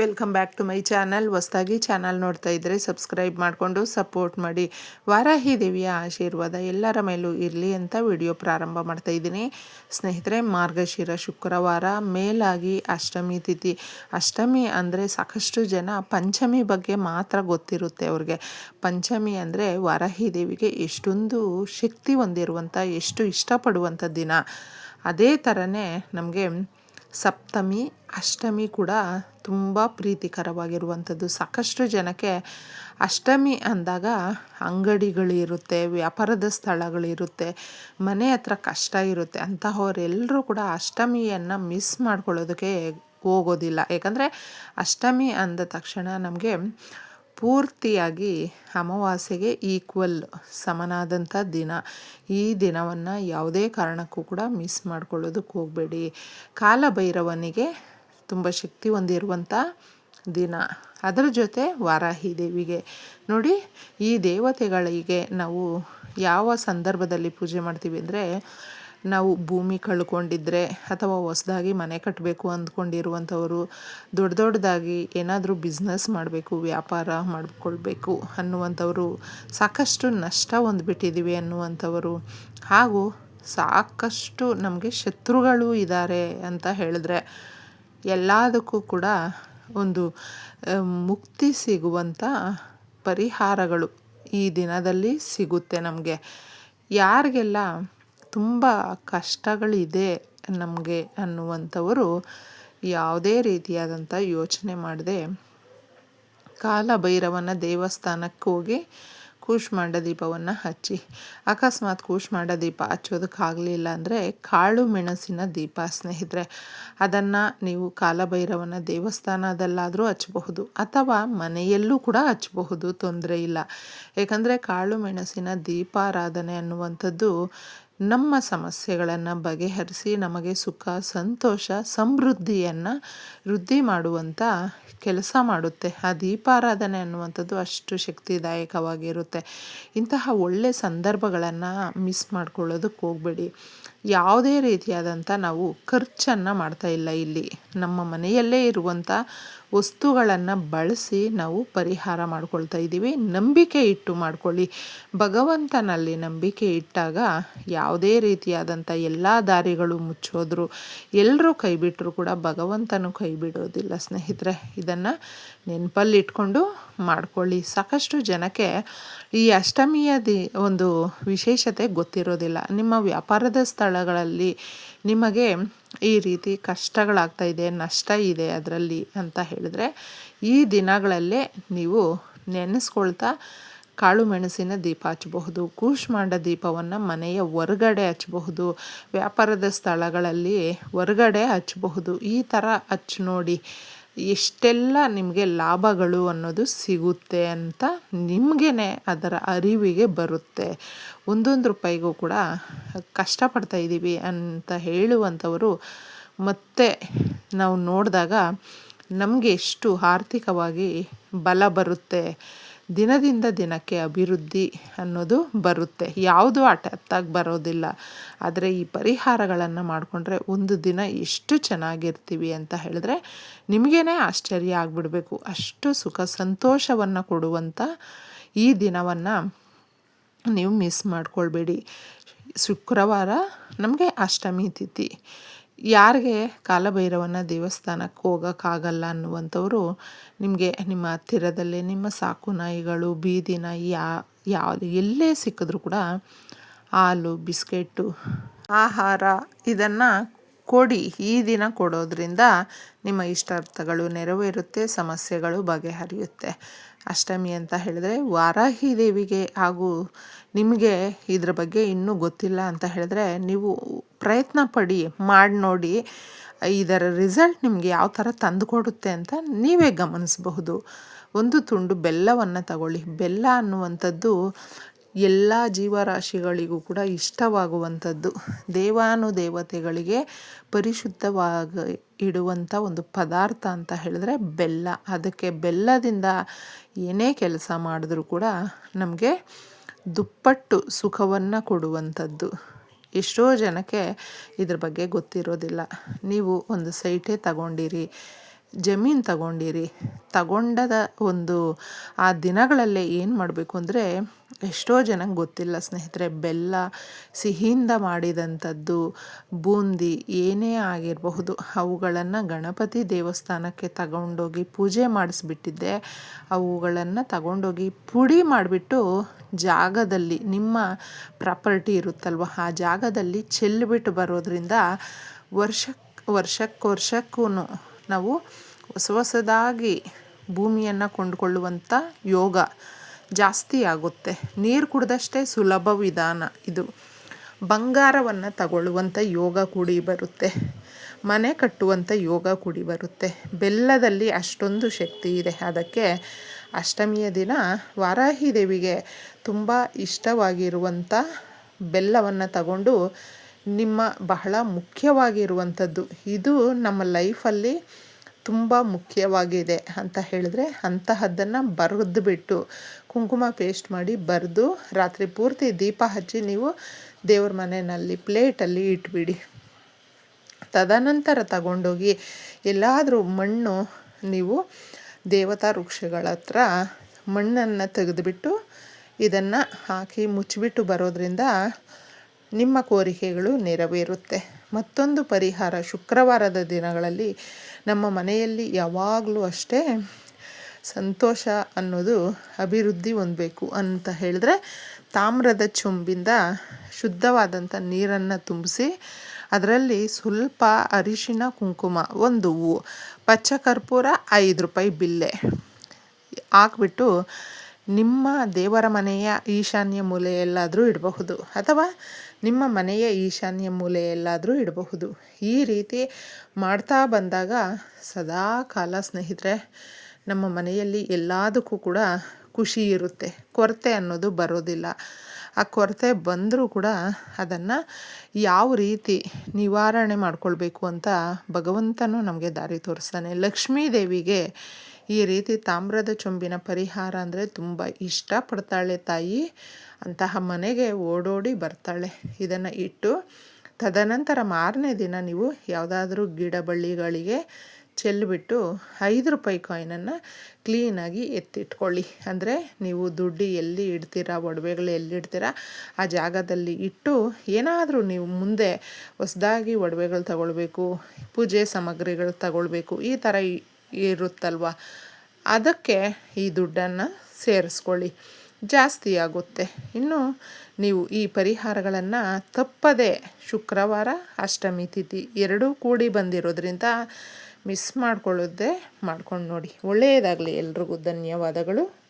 Welcome back to my channel. ಹೊಸ್ದಾಗಿ channel ನೋಡ್ತಾ ಇದ್ದರೆ ಸಬ್ಸ್ಕ್ರೈಬ್ ಮಾಡಿಕೊಂಡು ಸಪೋರ್ಟ್ ಮಾಡಿ. ವಾರಾಹಿ ದೇವಿಯ ಆಶೀರ್ವಾದ ಎಲ್ಲರ ಮೇಲೂ ಇರಲಿ ಅಂತ ವಿಡಿಯೋ ಪ್ರಾರಂಭ ಮಾಡ್ತಾ ಇದ್ದೀನಿ. ಸ್ನೇಹಿತರೆ, ಮಾರ್ಗಶಿರ ಶುಕ್ರವಾರ, ಮೇಲಾಗಿ ಅಷ್ಟಮಿ ತಿಥಿ. ಅಷ್ಟಮಿ ಅಂದರೆ ಸಾಕಷ್ಟು ಜನ ಪಂಚಮಿ ಬಗ್ಗೆ ಮಾತ್ರ ಗೊತ್ತಿರುತ್ತೆ ಅವ್ರಿಗೆ. ಪಂಚಮಿ ಅಂದರೆ ವಾರಾಹಿ ದೇವಿಗೆ ಎಷ್ಟೊಂದು ಶಕ್ತಿ ಹೊಂದಿರುವಂಥ ಎಷ್ಟು ಇಷ್ಟಪಡುವಂಥ ದಿನ. ಅದೇ ಥರನೇ ನಮಗೆ ಸಪ್ತಮಿ, ಅಷ್ಟಮಿ ಕೂಡ ತುಂಬ ಪ್ರೀತಿಕರವಾಗಿರುವಂಥದ್ದು. ಸಾಕಷ್ಟು ಜನಕ್ಕೆ ಅಷ್ಟಮಿ ಅಂದಾಗ ಅಂಗಡಿಗಳಿರುತ್ತೆ, ವ್ಯಾಪಾರದ ಸ್ಥಳಗಳಿರುತ್ತೆ, ಮನೆ ಹತ್ರ ಕಷ್ಟ ಇರುತ್ತೆ. ಅಂತಹವರೆಲ್ಲರೂ ಕೂಡ ಅಷ್ಟಮಿಯನ್ನು ಮಿಸ್ ಮಾಡ್ಕೊಳ್ಳೋದಕ್ಕೆ ಹೋಗೋದಿಲ್ಲ. ಯಾಕಂದರೆ ಅಷ್ಟಮಿ ಅಂದ ತಕ್ಷಣ ನಮಗೆ ಪೂರ್ತಿಯಾಗಿ ಅಮಾವಾಸ್ಯೆಗೆ ಈಕ್ವಲ್ ಸಮನಾದಂಥ ದಿನ. ಈ ದಿನವನ್ನು ಯಾವುದೇ ಕಾರಣಕ್ಕೂ ಕೂಡ ಮಿಸ್ ಮಾಡ್ಕೊಳ್ಳೋದಕ್ಕೆ ಹೋಗಬೇಡಿ. ಕಾಲಭೈರವನಿಗೆ ತುಂಬ ಶಕ್ತಿ ಹೊಂದಿರುವಂಥ ದಿನ. ಅದರ ಜೊತೆ ವಾರಾಹಿ ದೇವಿಗೆ. ನೋಡಿ, ಈ ದೇವತೆಗಳಿಗೆ ನಾವು ಯಾವ ಸಂದರ್ಭದಲ್ಲಿ ಪೂಜೆ ಮಾಡ್ತೀವಿ ಅಂದರೆ, ನಾವು ಭೂಮಿ ಕಳ್ಕೊಂಡಿದ್ರೆ ಅಥವಾ ಹೊಸದಾಗಿ ಮನೆ ಕಟ್ಟಬೇಕು ಅಂದ್ಕೊಂಡಿರುವಂಥವರು, ದೊಡ್ಡ ದೊಡ್ಡದಾಗಿ ಏನಾದರೂ ಬಿಸ್ನೆಸ್ ಮಾಡಬೇಕು, ವ್ಯಾಪಾರ ಮಾಡಿಕೊಳ್ಬೇಕು ಅನ್ನುವಂಥವರು, ಸಾಕಷ್ಟು ನಷ್ಟ ಹೊಂದ್ಬಿಟ್ಟಿದ್ದೀವಿ ಅನ್ನುವಂಥವರು. ಹಾಗೂ ಸಾಕಷ್ಟು ನಮಗೆ ಶತ್ರುಗಳು ಇದ್ದಾರೆ ಅಂತ ಹೇಳಿದ್ರೆ ಎಲ್ಲದಕ್ಕೂ ಕೂಡ ಒಂದು ಮುಕ್ತಿ ಸಿಗುವಂಥ ಪರಿಹಾರಗಳು ಈ ದಿನದಲ್ಲಿ ಸಿಗುತ್ತೆ ನಮಗೆ. ಯಾರಿಗೆಲ್ಲ ತುಂಬ ಕಷ್ಟಗಳಿದೆ ನಮಗೆ ಅನ್ನುವಂಥವರು ಯಾವುದೇ ರೀತಿಯಾದಂಥ ಯೋಚನೆ ಮಾಡದೆ, ಕಾಲಭೈರವನ ದೇವಸ್ಥಾನಕ್ಕೆ ಹೋಗಿ ಕೂಷ್ಮಾಂಡ ದೀಪವನ್ನು ಹಚ್ಚಿ. ಅಕಸ್ಮಾತ್ ಕೂಶ್ಮಾಂಡ ದೀಪ ಹಚ್ಚೋದಕ್ಕಾಗಲಿಲ್ಲ ಅಂದರೆ ಕಾಳು ಮೆಣಸಿನ ದೀಪ, ಸ್ನೇಹಿತರೆ. ಅದನ್ನು ನೀವು ಕಾಲಭೈರವನ ದೇವಸ್ಥಾನದಲ್ಲಾದರೂ ಹಚ್ಚಬಹುದು. ಅಥವಾ ಮನೆಯಲ್ಲೂ ಕೂಡ ಹಚ್ಚಬಹುದು, ತೊಂದರೆ ಇಲ್ಲ. ಏಕೆಂದರೆ ಕಾಳು ಮೆಣಸಿನ ದೀಪಾರಾಧನೆ ಅನ್ನುವಂಥದ್ದು ನಮ್ಮ ಸಮಸ್ಯೆಗಳನ್ನು ಬಗೆಹರಿಸಿ ನಮಗೆ ಸುಖ, ಸಂತೋಷ, ಸಮೃದ್ಧಿಯನ್ನು ವೃದ್ಧಿ ಮಾಡುವಂಥ ಕೆಲಸ ಮಾಡುತ್ತೆ. ಆ ದೀಪಾರಾಧನೆ ಅನ್ನುವಂಥದ್ದು ಅಷ್ಟು ಶಕ್ತಿದಾಯಕವಾಗಿರುತ್ತೆ. ಇಂತಹ ಒಳ್ಳೆಯ ಸಂದರ್ಭಗಳನ್ನು ಮಿಸ್ ಮಾಡ್ಕೊಳ್ಳೋದಕ್ಕೆ ಹೋಗಬೇಡಿ. ಯಾವುದೇ ರೀತಿಯಾದಂಥ ನಾವು ಖರ್ಚನ್ನು ಮಾಡ್ತಾ ಇಲ್ಲ ಇಲ್ಲಿ. ನಮ್ಮ ಮನೆಯಲ್ಲೇ ಇರುವಂಥ ವಸ್ತುಗಳನ್ನು ಬಳಸಿ ನಾವು ಪರಿಹಾರ ಮಾಡ್ಕೊಳ್ತಾ ಇದ್ದೀವಿ. ನಂಬಿಕೆ ಇಟ್ಟು ಮಾಡ್ಕೊಳ್ಳಿ. ಭಗವಂತನಲ್ಲಿ ನಂಬಿಕೆ ಇಟ್ಟಾಗ ಯಾವುದೇ ರೀತಿಯಾದಂಥ ಎಲ್ಲ ದಾರಿಗಳು ಮುಚ್ಚೋದ್ರು ಎಲ್ಲರೂ ಕೈ ಬಿಟ್ಟರು ಕೂಡ ಭಗವಂತನು ಕೈ ಬಿಡೋದಿಲ್ಲ ಸ್ನೇಹಿತರೆ. ಇದನ್ನು ನೆನಪಲ್ಲಿ ಇಟ್ಕೊಂಡು ಮಾಡ್ಕೊಳ್ಳಿ. ಸಾಕಷ್ಟು ಜನಕ್ಕೆ ಈ ಅಷ್ಟಮಿಯ ದಿ ಒಂದು ವಿಶೇಷತೆ ಗೊತ್ತಿರೋದಿಲ್ಲ. ನಿಮ್ಮ ವ್ಯಾಪಾರದ ಸ್ಥಳಗಳಲ್ಲಿ ನಿಮಗೆ ಈ ರೀತಿ ಕಷ್ಟಗಳಾಗ್ತಾ ಇದೆ, ನಷ್ಟ ಇದೆ ಅದರಲ್ಲಿ ಅಂತ ಹೇಳಿದ್ರೆ ಈ ದಿನಗಳಲ್ಲೇ ನೀವು ನೆನೆಸ್ಕೊಳ್ತಾ ಕಾಳು ಮೆಣಸಿನ ದೀಪ ಹಚ್ಚಬಹುದು, ಕೂಷ್ಮಾಂಡ ದೀಪವನ್ನು ಮನೆಯ ಹೊರಗಡೆ ಹಚ್ಚಬಹುದು, ವ್ಯಾಪಾರದ ಸ್ಥಳಗಳಲ್ಲಿ ಹೊರಗಡೆ ಹಚ್ಚಬಹುದು, ಈ ಥರ ಹಚ್ಚಿ ನೋಡಿ ಎಷ್ಟೆಲ್ಲ ನಿಮಗೆ ಲಾಭಗಳು ಅನ್ನೋದು ಸಿಗುತ್ತೆ ಅಂತ ನಿಮಗೇ ಅದರ ಅರಿವಿಗೆ ಬರುತ್ತೆ. ಒಂದೊಂದು ರೂಪಾಯಿಗೂ ಕೂಡ ಕಷ್ಟಪಡ್ತಾ ಇದ್ದೀವಿ ಅಂತ ಹೇಳುವಂಥವರು ಮತ್ತೆ ನಾವು ನೋಡಿದಾಗ ನಮಗೆ ಎಷ್ಟು ಆರ್ಥಿಕವಾಗಿ ಬಲ ಬರುತ್ತೆ. ದಿನದಿಂದ ದಿನಕ್ಕೆ ಅಭಿವೃದ್ಧಿ ಅನ್ನೋದು ಬರುತ್ತೆ. ಯಾವುದು ಹಠಾತ್ತಾಗಿ ಬರೋದಿಲ್ಲ. ಆದರೆ ಈ ಪರಿಹಾರಗಳನ್ನು ಮಾಡಿಕೊಂಡ್ರೆ ಒಂದು ದಿನ ಎಷ್ಟು ಚೆನ್ನಾಗಿರ್ತೀವಿ ಅಂತ ಹೇಳಿದ್ರೆ ನಿಮಗೇನೆ ಆಶ್ಚರ್ಯ ಆಗಿಬಿಡಬೇಕು. ಅಷ್ಟು ಸುಖ ಸಂತೋಷವನ್ನು ಕೊಡುವಂಥ ಈ ದಿನವನ್ನು ನೀವು ಮಿಸ್ ಮಾಡ್ಕೊಳ್ಬೇಡಿ. ಶುಕ್ರವಾರ ನಮಗೆ ಅಷ್ಟಮಿ ತಿಥಿ. ಯಾರಿಗೆ ಕಾಲಭೈರವನ ದೇವಸ್ಥಾನಕ್ಕೆ ಹೋಗೋಕ್ಕಾಗಲ್ಲ ಅನ್ನುವಂಥವರು ನಿಮಗೆ ನಿಮ್ಮ ಹತ್ತಿರದಲ್ಲೇ ನಿಮ್ಮ ಸಾಕು ನಾಯಿಗಳು, ಬೀದಿ ನಾಯಿ, ಯಾ, ಯಾವುದು, ಎಲ್ಲೇ ಸಿಕ್ಕಿದ್ರೂ ಕೂಡ ಹಾಲು ಬಿಸ್ಕೆಟ್ಟು ಆಹಾರ ಇದನ್ನು ಕೊಡಿ. ಈ ದಿನ ಕೊಡೋದ್ರಿಂದ ನಿಮ್ಮ ಇಷ್ಟಾರ್ಥಗಳು ನೆರವೇರುತ್ತೆ, ಸಮಸ್ಯೆಗಳು ಬಗೆಹರಿಯುತ್ತೆ. ಅಷ್ಟಮಿ ಅಂತ ಹೇಳಿದ್ರೆ ವಾರಾಹಿ ದೇವಿಗೆ ಹಾಗೂ ನಿಮಗೆ ಇದ್ರ ಬಗ್ಗೆ ಇನ್ನೂ ಗೊತ್ತಿಲ್ಲ ಅಂತ ಹೇಳಿದ್ರೆ ನೀವು ಪ್ರಯತ್ನ ಪಡಿ, ಮಾಡಿ ನೋಡಿ. ಇದರ ರಿಸಲ್ಟ್ ನಿಮಗೆ ಯಾವ ಥರ ತಂದು ಕೊಡುತ್ತೆ ಅಂತ ನೀವೇ ಗಮನಿಸಬಹುದು. ಒಂದು ತುಂಡು ಬೆಲ್ಲವನ್ನು ತಗೊಳ್ಳಿ. ಬೆಲ್ಲ ಅನ್ನುವಂಥದ್ದು ಎಲ್ಲ ಜೀವರಾಶಿಗಳಿಗೂ ಕೂಡ ಇಷ್ಟವಾಗುವಂಥದ್ದು. ದೇವಾನುದೇವತೆಗಳಿಗೆ ಪರಿಶುದ್ಧವಾಗಿ ಇಡುವಂಥ ಒಂದು ಪದಾರ್ಥ ಅಂತ ಹೇಳಿದ್ರೆ ಬೆಲ್ಲ. ಅದಕ್ಕೆ ಬೆಲ್ಲದಿಂದ ಏನೇ ಕೆಲಸ ಮಾಡಿದ್ರೂ ಕೂಡ ನಮಗೆ ದುಪ್ಪಟ್ಟು ಸುಖವನ್ನು ಕೊಡುವಂಥದ್ದು. ಎಷ್ಟೋ ಜನಕ್ಕೆ ಇದ್ರ ಬಗ್ಗೆ ಗೊತ್ತಿರೋದಿಲ್ಲ. ನೀವು ಒಂದು ಸೈಟೇ ತಗೊಂಡಿರಿ, ಜಮೀನು ತಗೊಂಡಿರಿ, ತಗೊಂಡದ ಒಂದು ಆ ದಿನಗಳಲ್ಲೇ ಏನು ಮಾಡಬೇಕು ಅಂದರೆ ಎಷ್ಟೋ ಜನಕ್ಕೆ ಗೊತ್ತಿಲ್ಲ ಸ್ನೇಹಿತರೆ, ಬೆಲ್ಲ ಸಿಹಿಯಿಂದ ಮಾಡಿದಂಥದ್ದು, ಬೂಂದಿ ಏನೇ ಆಗಿರಬಹುದು, ಅವುಗಳನ್ನು ಗಣಪತಿ ದೇವಸ್ಥಾನಕ್ಕೆ ತಗೊಂಡೋಗಿ ಪೂಜೆ ಮಾಡಿಸ್ಬಿಟ್ಟಿದ್ದೆ. ಅವುಗಳನ್ನು ತಗೊಂಡೋಗಿ ಪುಡಿ ಮಾಡಿಬಿಟ್ಟು ಜಾಗದಲ್ಲಿ, ನಿಮ್ಮ ಪ್ರಾಪರ್ಟಿ ಇರುತ್ತಲ್ವ, ಆ ಜಾಗದಲ್ಲಿ ಚೆಲ್ಲಿಬಿಟ್ಟು ಬರೋದ್ರಿಂದ ವರ್ಷ ವರ್ಷಕ್ಕೆ ವರ್ಷಕ್ಕೂ ನಾವು ಹೊಸ ಹೊಸದಾಗಿ ಭೂಮಿಯನ್ನು ಕೊಂಡುಕೊಳ್ಳುವಂಥ ಯೋಗ. ಜಾಸ್ತಿ ಆಗುತ್ತೆ. ನೀರು ಕುಡಿದಷ್ಟೇ ಸುಲಭ ವಿಧಾನ ಇದು. ಬಂಗಾರವನ್ನು ತಗೊಳ್ಳುವಂಥ ಯೋಗ ಕೂಡಿ ಬರುತ್ತೆ. ಮನೆ ಕಟ್ಟುವಂಥ ಯೋಗ ಕೂಡಿ ಬರುತ್ತೆ. ಬೆಲ್ಲದಲ್ಲಿ ಅಷ್ಟೊಂದು ಶಕ್ತಿ ಇದೆ. ಅದಕ್ಕೆ ಅಷ್ಟಮಿಯ ದಿನ ವಾರಾಹಿ ದೇವಿಗೆ ತುಂಬ ಇಷ್ಟವಾಗಿರುವಂಥ ಬೆಲ್ಲವನ್ನು ತಗೊಂಡು ನಿಮ್ಮ ಬಹಳ ಮುಖ್ಯವಾಗಿರುವಂಥದ್ದು ಇದು ನಮ್ಮ ಲೈಫಲ್ಲಿ ತುಂಬ ಮುಖ್ಯವಾಗಿದೆ ಅಂತ ಹೇಳಿದ್ರೆ ಅಂತಹದ್ದನ್ನು ಬರೆದು ಬಿಟ್ಟು ಕುಂಕುಮ ಪೇಸ್ಟ್ ಮಾಡಿ ಬರೆದು ರಾತ್ರಿ ಪೂರ್ತಿ ದೀಪ ಹಚ್ಚಿ ನೀವು ದೇವ್ರ ಮನೆಯಲ್ಲಿ ಪ್ಲೇಟಲ್ಲಿ ಇಟ್ಬಿಡಿ. ತದನಂತರ ತಗೊಂಡೋಗಿ ಎಲ್ಲಾದರೂ ಮಣ್ಣು ನೀವು ದೇವತಾ ವೃಕ್ಷಗಳ ಹತ್ರ ಮಣ್ಣನ್ನು ತೆಗೆದುಬಿಟ್ಟು ಇದನ್ನು ಹಾಕಿ ಮುಚ್ಚಿಬಿಟ್ಟು ಬರೋದ್ರಿಂದ ನಿಮ್ಮ ಕೋರಿಕೆಗಳು ನೆರವೇರುತ್ತೆ. ಮತ್ತೊಂದು ಪರಿಹಾರ ಶುಕ್ರವಾರದ ದಿನಗಳಲ್ಲಿ ನಮ್ಮ ಮನೆಯಲ್ಲಿ ಯಾವಾಗಲೂ ಅಷ್ಟೇ ಸಂತೋಷ ಅನ್ನೋದು ಅಭಿವೃದ್ಧಿ ಹೊಂದಬೇಕು ಅಂತ ಹೇಳಿದ್ರೆ ತಾಮ್ರದ ಚೊಂಬಿಂದ ಶುದ್ಧವಾದಂಥ ನೀರನ್ನು ತುಂಬಿಸಿ ಅದರಲ್ಲಿ ಸ್ವಲ್ಪ ಅರಿಶಿನ ಕುಂಕುಮ, ಒಂದು ಹೂವು ಪಚ್ಚ ಕರ್ಪೂರ ಐದು ರೂಪಾಯಿ ಬಿಲ್ಲೆ ಹಾಕ್ಬಿಟ್ಟು ನಿಮ್ಮ ದೇವರ ಮನೆಯ ಈಶಾನ್ಯ ಮೂಲೆಯಲ್ಲಾದರೂ ಇಡಬಹುದು ಅಥವಾ ನಿಮ್ಮ ಮನೆಯ ಈಶಾನ್ಯ ಮೂಲೆಯಲ್ಲಾದರೂ ಇಡಬಹುದು. ಈ ರೀತಿ ಮಾಡ್ತಾ ಬಂದಾಗ ಸದಾ ಕಾಲ ಸ್ನೇಹಿತರೆ, ನಮ್ಮ ಮನೆಯಲ್ಲಿ ಎಲ್ಲದಕ್ಕೂ ಕೂಡ ಖುಷಿ ಇರುತ್ತೆ. ಕೊರತೆ ಅನ್ನೋದು ಬರೋದಿಲ್ಲ. ಆ ಕೊರತೆ ಬಂದರೂ ಕೂಡ ಅದನ್ನು ಯಾವ ರೀತಿ ನಿವಾರಣೆ ಮಾಡಿಕೊಳ್ಬೇಕು ಅಂತ ಭಗವಂತನೂ ನಮಗೆ ದಾರಿ ತೋರಿಸ್ತಾನೆ. ಲಕ್ಷ್ಮೀ ದೇವಿಗೆ ಈ ರೀತಿ ತಾಮ್ರದ ಚೊಂಬಿನ ಪರಿಹಾರ ಅಂದರೆ ತುಂಬ ಇಷ್ಟಪಡ್ತಾಳೆ ತಾಯಿ. ಅಂತಹ ಮನೆಗೆ ಓಡೋಡಿ ಬರ್ತಾಳೆ. ಇದನ್ನು ಇಟ್ಟು ತದನಂತರ ಮಾರನೇ ದಿನ ನೀವು ಯಾವುದಾದ್ರೂ ಗಿಡ ಬಳ್ಳಿಗಳಿಗೆ ಚೆಲ್ಲಿಬಿಟ್ಟು ಐದು ರೂಪಾಯಿ ಕಾಯಿನನ್ನು ಕ್ಲೀನಾಗಿ ಎತ್ತಿಟ್ಕೊಳ್ಳಿ. ಅಂದರೆ ನೀವು ದುಡ್ಡು ಎಲ್ಲಿ ಇಡ್ತೀರಾ, ಒಡವೆಗಳು ಎಲ್ಲಿ ಇಡ್ತೀರಾ, ಆ ಜಾಗದಲ್ಲಿ ಇಟ್ಟು ಏನಾದರೂ ನೀವು ಮುಂದೆ ಹೊಸದಾಗಿ ಒಡವೆಗಳು ತಗೊಳ್ಬೇಕು, ಪೂಜೆ ಸಾಮಗ್ರಿಗಳು ತಗೊಳ್ಬೇಕು, ಈ ಥರ ಇರುತ್ತಲ್ವ? ಅದಕ್ಕೆ ಈ ದುಡ್ಡನ್ನು ಸೇರಿಸ್ಕೊಳ್ಳಿ. ಜಾಸ್ತಿ ಆಗುತ್ತೆ. ಇನ್ನು ನೀವು ಈ ಪರಿಹಾರಗಳನ್ನು ತಪ್ಪದೆ ಶುಕ್ರವಾರ, ಅಷ್ಟಮಿ ತಿಥಿ ಎರಡೂ ಕೂಡಿ ಬಂದಿರೋದ್ರಿಂದ ಮಿಸ್ ಮಾಡ್ಕೊಳ್ಳೋದೇ ಮಾಡ್ಕೊಂಡು ನೋಡಿ. ಒಳ್ಳೆಯದಾಗಲಿ ಎಲ್ರಿಗೂ. ಧನ್ಯವಾದಗಳು.